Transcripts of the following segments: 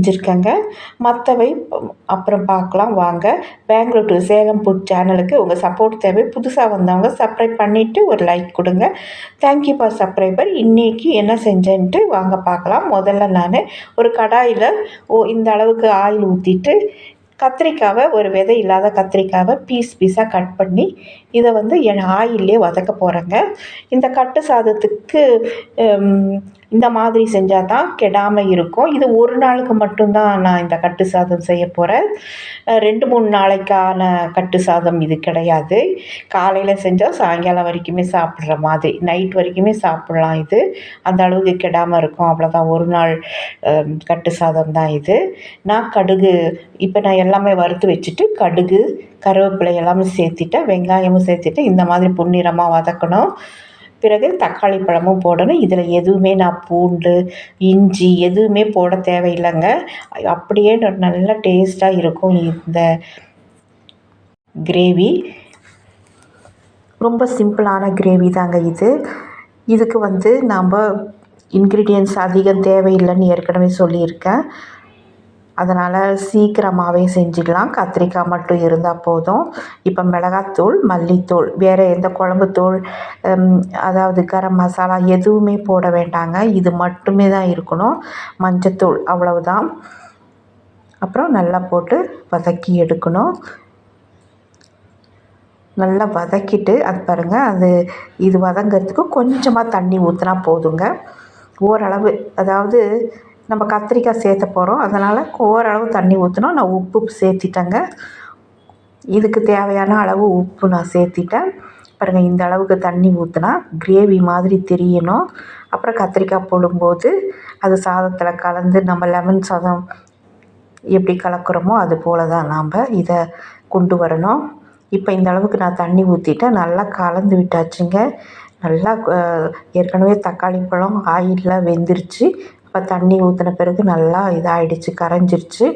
செஞ்சுருக்கேங்க. மற்றவை அப்புறம் பார்க்கலாம் வாங்க. பெங்களூர் டு சேலம் புட் சேனலுக்கு உங்கள் சப்போர்ட் தேவை. புதுசாக வந்தவங்க சப்ஸ்கிரைப் பண்ணிவிட்டு ஒரு லைக் கொடுங்க. தேங்க்யூ ஃபார் சப்ஸ்கிரைபர் இன்றைக்கி என்ன செஞ்சேன்ட்டு வாங்க பார்க்கலாம் முதல்ல நான் ஒரு கடாயில் ஓ இந்த அளவுக்கு ஆயில் ஊற்றிட்டு கத்திரிக்காவை ஒரு விதை இல்லாத கத்திரிக்காவை பீஸ் பீஸாக கட் பண்ணி இதை வந்து என் ஆயிலே வதக்க போகிறேங்க இந்த கட்டு சாதத்துக்கு இந்த மாதிரி செஞ்சால் தான் கெடாமல் இருக்கும். இது ஒரு நாளுக்கு மட்டும்தான் நான் இந்த கட்டு சாதம் செய்ய போகிறேன் ரெண்டு மூணு நாளைக்கான கட்டு சாதம் இது கிடையாது. காலையில் செஞ்சால் சாயங்காலம் வரைக்குமே சாப்பிட்ற மாதிரி. நைட் வரைக்குமே சாப்பிட்லாம் இது. அந்த அளவுக்கு கெடாமல் இருக்கும். அவ்வளோதான் ஒரு நாள் கட்டு சாதம் தான் இது. நான் கடுகு இப்போ நான் எல்லாமே வறுத்து வச்சுட்டு கடுகு கருவேப்பிலை எல்லாமே சேர்த்திட்டேன். வெங்காயமும் சேர்த்துட்டு இந்த மாதிரி பொன்னிறமாக வதக்கணும். பிறகு தக்காளி பழமும் போடணும். இதில் எதுவுமே நான் பூண்டு இஞ்சி எதுவுமே போட தேவையில்லைங்க. அப்படியே நல்ல டேஸ்ட்டாக இருக்கும் இந்த கிரேவி ரொம்ப சிம்பிளான கிரேவி தாங்க இது. இதுக்கு வந்து நாம் இன்க்ரீடியன்ஸ் அதிகம் தேவையில்லைன்னு ஏற்கனவே சொல்லியிருக்கேன். அதனால் சீக்கிரமாகவே செஞ்சிடலாம் கத்திரிக்காய் மட்டும் இருந்தால் போதும். இப்போ மிளகாத்தூள் மல்லித்தூள் வேறு எந்த குழம்புத்தூள் அதாவது கரம் மசாலா எதுவுமே போட வேண்டாங்க. இது மட்டுமே தான் இருக்கணும். மஞ்சத்தூள் அவ்வளவுதான். அப்புறம் நல்லா போட்டு வதக்கி எடுக்கணும். நல்லா வதக்கிட்டு அது பாருங்கள் அது இது வதங்கிறதுக்கு கொஞ்சமாக தண்ணி ஊற்றினா போதுங்க. ஓரளவு அதாவது நம்ம கத்திரிக்காய் சேர்த்த போகிறோம் அதனால் ஓரளவு தண்ணி ஊற்றணும் நான் உப்பு சேர்த்திட்டேங்க. இதுக்கு தேவையான அளவு உப்பு நான் சேர்த்திட்டேன். பாருங்கள் இந்த அளவுக்கு தண்ணி ஊற்றினா கிரேவி மாதிரி தெரியணும். அப்புறம் கத்திரிக்காய் போடும்போது அது சாதத்தில் கலந்து நம்ம லெமன் சாதம் எப்படி கலக்கிறோமோ அது போல் தான் நாம் இதை கொண்டு வரணும். இப்போ இந்த அளவுக்கு நான் தண்ணி ஊற்றிட்டேன் நல்லா கலந்து விட்டாச்சுங்க. நல்லா ஏற்கனவே தக்காளி பழம் ஆயிலில் வெந்துருச்சு. இப்போ தண்ணி ஊற்றின பிறகு நல்லா இதாகிடுச்சு கரைஞ்சிருச்சு.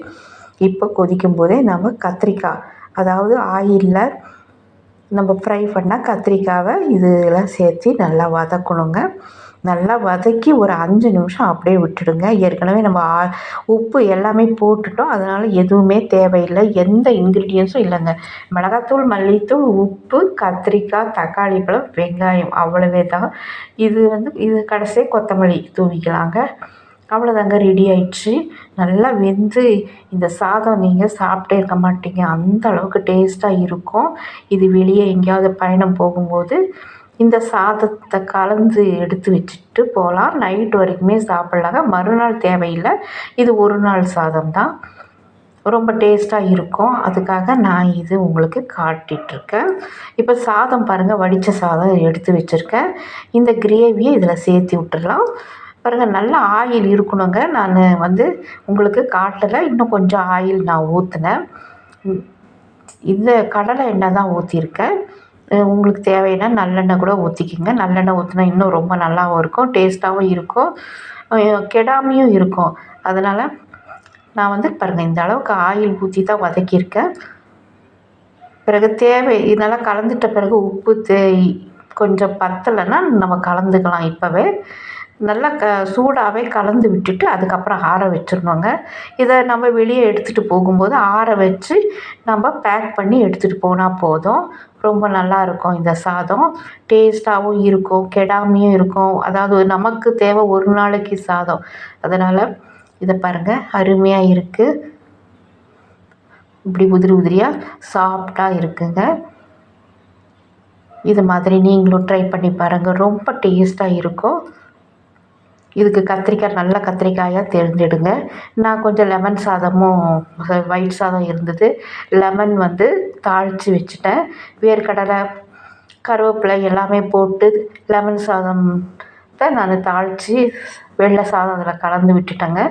இப்போ கொதிக்கும் போதே நம்ம கத்திரிக்காய் அதாவது ஆயிலில் நம்ம ஃப்ரை பண்ண கத்திரிக்காவை இதெல்லாம் சேர்த்து நல்லா வதக்கணுங்க. நல்லா வதக்கி ஒரு அஞ்சு நிமிஷம் அப்படியே விட்டுடுங்க. ஏற்கனவே நம்ம உப்பு எல்லாமே போட்டுட்டோம். அதனால் எதுவுமே தேவையில்லை. எந்த இன்க்ரீடியன்ஸும் இல்லைங்க. மிளகாத்தூள் மல்லித்தூள் உப்பு கத்திரிக்காய் தக்காளி பழம் வெங்காயம் அவ்வளவே தான் இது வந்து இது கடைசியாக கொத்தமல்லி தூவிக்கலாங்க. அவ்வளோதாங்க ரெடி ஆயிடுச்சு. நல்லா வெந்து இந்த சாதம் நீங்கள் சாப்பிட்டே இருக்க மாட்டீங்க. அந்த அளவுக்கு டேஸ்ட்டாக இருக்கும். இது வெளியே எங்கேயாவது பயணம் போகும்போது இந்த சாதத்தை கலந்து எடுத்து வச்சுட்டு போகலாம். நைட் வரைக்குமே சாப்பிட்லாங்க. மறுநாள் தேவையில்லை. இது ஒரு நாள் சாதம் தான். ரொம்ப டேஸ்ட்டாக இருக்கும். அதுக்காக நான் இது உங்களுக்கு காட்டிகிட்ருக்கேன் இப்போ சாதம் பாருங்கள் வடித்த சாதம் எடுத்து வச்சுருக்கேன். இந்த கிரேவியை இதில் சேர்த்து விட்டுடலாம். பாருங்கள் நல்ல ஆயில் இருக்கணுங்க. நான் வந்து உங்களுக்கு காட்டலை இன்னும் கொஞ்சம் ஆயில் நான் ஊற்றினேன் இந்த கடலை எண்ணெய் தான் ஊற்றிருக்கேன் உங்களுக்கு தேவைன்னா நல்லெண்ணெய் கூட ஊற்றிக்கிங்க நல்லெண்ணெய் ஊற்றினா இன்னும் ரொம்ப நல்லாவும் இருக்கும் டேஸ்ட்டாகவும் இருக்கும். கெடாமையும் இருக்கும். அதனால் நான் வந்து பாருங்கள் இந்த அளவுக்கு ஆயில் ஊற்றி தான் வதக்கியிருக்கேன். பிறகு தேவை இதெல்லாம் கலந்துட்ட பிறகு உப்பு தே கொஞ்சம் பத்தலைன்னா நம்ம கலந்துக்கலாம் இப்போவே. நல்லா க சூடாகவே கலந்து விட்டுட்டு அதுக்கப்புறம் ஆற வச்சிடணுங்க. இதை நம்ம வெளியே எடுத்துகிட்டு போகும்போது ஆற வச்சு நம்ம பேக் பண்ணி எடுத்துகிட்டு போனால் போதும். ரொம்ப நல்லாயிருக்கும் இந்த சாதம். டேஸ்ட்டாகவும் இருக்கும் கெடாமையும் இருக்கும். அதாவது நமக்கு தேவை ஒரு நாளைக்கு சாதம். அதனால் இதை பாருங்கள் அருமையாக இருக்குது இப்படி உதிரி உதிரியாக சாஃப்டாக இருக்குங்க. இது மாதிரி நீங்களும் ட்ரை பண்ணி பாருங்கள் ரொம்ப டேஸ்ட்டாக இருக்கும். இதுக்கு கத்திரிக்காய் நல்ல கத்திரிக்காயாக தேர்ந்தெடுங்க. நான் கொஞ்சம் லெமன் சாதமும் ஒயிட் சாதம் இருந்தது. லெமன் வந்து தாளித்து வச்சுட்டேன். வேர்க்கடலை கருவேப்பிலை எல்லாமே போட்டு லெமன் சாதம் தான் நான் தாளித்து வெள்ளை சாதம் அதில் கலந்து விட்டுட்டேங்க.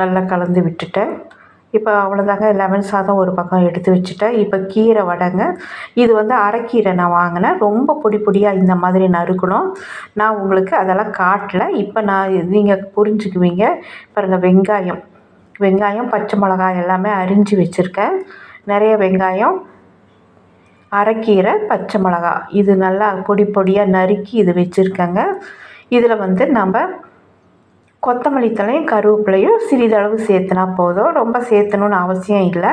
நல்லா கலந்து விட்டுட்டேன். இப்போ அவ்வளோதாங்க லெமன் சாதம் ஒரு பக்கம் எடுத்து வச்சுட்டேன். இப்போ கீரை வடைங்க. இது வந்து அரைக்கீரை நான் வாங்கினேன். ரொம்ப பொடி பொடியாக இந்த மாதிரி நறுக்கணும். நான் உங்களுக்கு அதெல்லாம் காட்டலை. இப்போ நான் நீங்கள் புரிஞ்சுக்குவீங்க. பாருங்கள் வெங்காயம். வெங்காயம் பச்சை மிளகாய் எல்லாமே அரிஞ்சு வச்சுருக்கேன். நிறைய வெங்காயம் அரைக்கீரை பச்சை மிளகா இது நல்லா பொடி பொடியாக நறுக்கி இது வச்சுருக்கேங்க. இதில் வந்து நம்ம கொத்தமல்லி தழையும் கருவேப்பிலையும் சிறிதளவு சேர்த்துனா போதும். ரொம்ப சேர்த்தணுன்னு அவசியம் இல்லை.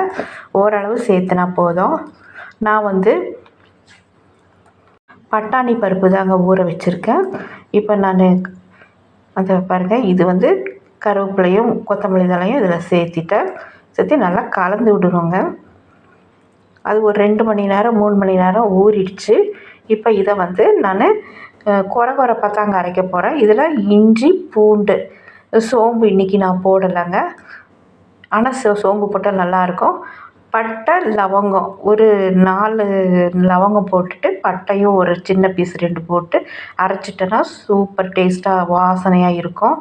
ஓரளவு சேர்த்துனா போதும். நான் வந்து பட்டாணி பருப்பு தாங்க ஊற வச்சுருக்கேன். இப்போ நான் அந்த பாருங்கள் இது வந்து கருவேப்பிலையும் கொத்தமல்லி தழையும் இதில் சேர்த்திட்டேன். சேர்த்து நல்லா கலந்து விடணுங்க. அது ஒரு ரெண்டு மணி நேரம் மூணு மணி நேரம் ஊறிடுச்சு. இப்போ இதை வந்து நான் குறை குறைப்பாக தாங்க அரைக்க போகிறேன் இதில் இஞ்சி பூண்டு சோம்பு இன்றைக்கி நான் போடலைங்க. ஆனால் சோ சோம்பு போட்டால் நல்லாயிருக்கும். பட்டை லவங்கம் ஒரு நாலு லவங்கம் போட்டுட்டு பட்டையும் ஒரு சின்ன பீஸ் ரெண்டு போட்டு அரைச்சிட்டேன்னா சூப்பர் டேஸ்ட்டாக வாசனையாக இருக்கும்.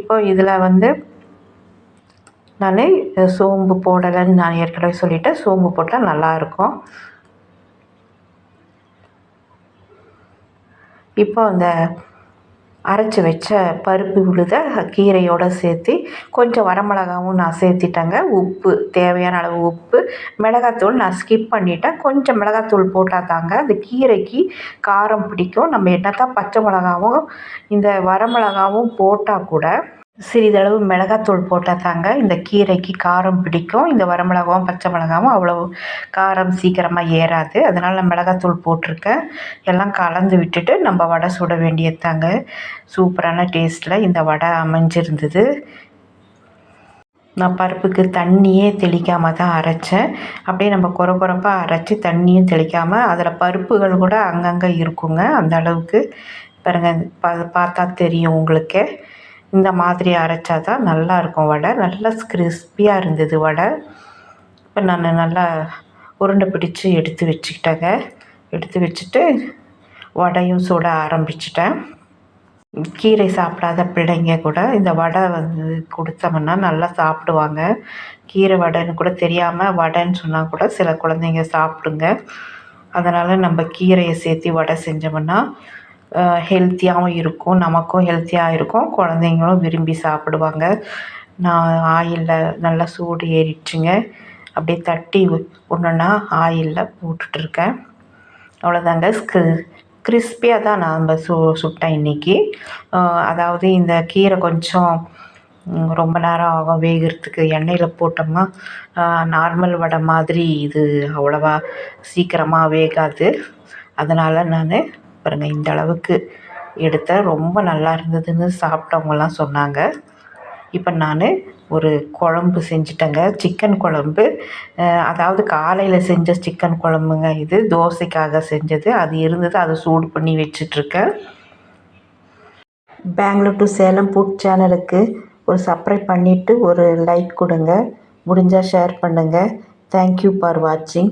இப்போ இதில் வந்து நான் சோம்பு போடலைன்னு நான் ஏற்கனவே சொல்லிவிட்டேன் சோம்பு போட்டால் நல்லாயிருக்கும். இப்போ அந்த அரைச்சி வச்ச பருப்பு உழுத கீரையோடு சேர்த்து கொஞ்சம் வரமிளகாவும் நான் சேர்த்திட்டேங்க. உப்பு தேவையான அளவு உப்பு. மிளகாத்தூள் நான் ஸ்கிப் பண்ணிட்டேன். கொஞ்சம் மிளகாத்தூள் போட்டால் தாங்க அந்த கீரைக்கு காரம் பிடிக்கும். நம்ம என்னத்தான் பச்சை மிளகாவும் இந்த வரமிளகாவும் போட்டால் கூட சிறிதளவு மிளகாத்தூள் போட்டால் தாங்க இந்த கீரைக்கு காரம் பிடிக்கும். இந்த வரமிளகாவும் பச்சை மிளகாவும் அவ்வளோ காரம் சீக்கிரமாக ஏறாது. அதனால் நான் மிளகாத்தூள் போட்டிருக்கேன். எல்லாம் கலந்து விட்டுட்டு நம்ம வடை சுட வேண்டியது தாங்க சூப்பரான டேஸ்ட்டில் இந்த வடை அமைஞ்சிருந்தது. நான் பருப்புக்கு தண்ணியே தெளிக்காமல் தான் அரைச்சேன். அப்படியே நம்ம குறை குறைப்பாக அரைச்சி தண்ணியும் தெளிக்காமல் அதில் பருப்புகள் கூட அங்கங்கே இருக்குங்க. அந்த அளவுக்கு. பாருங்கள் பா பார்த்தா தெரியும் உங்களுக்கே. இந்த மாதிரி அரைச்சா தான் நல்லாயிருக்கும் வடை. நல்லா கிறிஸ்பியாக இருந்தது வடை. இப்போ நான் நல்லா உருண்டை பிடிச்சி எடுத்து வச்சுக்கிட்டேங்க. எடுத்து வச்சுட்டு வடையும் சுட ஆரம்பிச்சிட்டேன். கீரை சாப்பிடாத பிள்ளைங்க கூட இந்த வடை வந்து கொடுத்தோம்னா நல்லா சாப்பிடுவாங்க. கீரை வடைன்னு கூட தெரியாமல் வடைன்னு சொன்னால் கூட சில குழந்தைங்க சாப்பிடுங்க. அதனால் நம்ம கீரையை சேர்த்து வடை செஞ்சோம்னா ஹெல்த்தியாகவும் இருக்கும். நமக்கும் ஹெல்த்தியாக இருக்கும். குழந்தைங்களும் விரும்பி சாப்பிடுவாங்க. நான் ஆயிலில் நல்லா சூடு ஏறிடுச்சுங்க. அப்படியே தட்டி ஒன்றுன்னா ஆயிலில் போட்டுட்ருக்கேன். அவ்வளோதாங்க. ஸ்கு கிறிஸ்பியாக தான் நாம் சு சுட்டேன் இன்றைக்கி அதாவது இந்த கீரை கொஞ்சம் ரொம்ப நேரம் ஆகும் வேகிறதுக்கு. எண்ணெயில் போட்டோம்னா நார்மல் வடை மாதிரி இது அவ்வளோவா சீக்கிரமாக வேகாது. அதனால் நான் பாருங்கள் இந்த அளவுக்கு எடுத்தேன் ரொம்ப நல்லா இருந்ததுன்னு சாப்பிட்டவங்கலாம் சொன்னாங்க. இப்போ நான் ஒரு குழம்பு செஞ்சுட்டேங்க. சிக்கன் குழம்பு. அதாவது காலையில் செஞ்ச சிக்கன் குழம்புங்க இது. தோசைக்காக செஞ்சது. அது இருந்தது. அதை சூடு பண்ணி வச்சிட்ருக்கேன். பெங்களூர் டு சேலம் ஃபுட் சேனலுக்கு ஒரு சப்ஸ்கிரைப் பண்ணிவிட்டு ஒரு லைக் கொடுங்க. முடிஞ்சால் ஷேர் பண்ணுங்கள் தேங்க்யூ ஃபார் வாட்சிங்.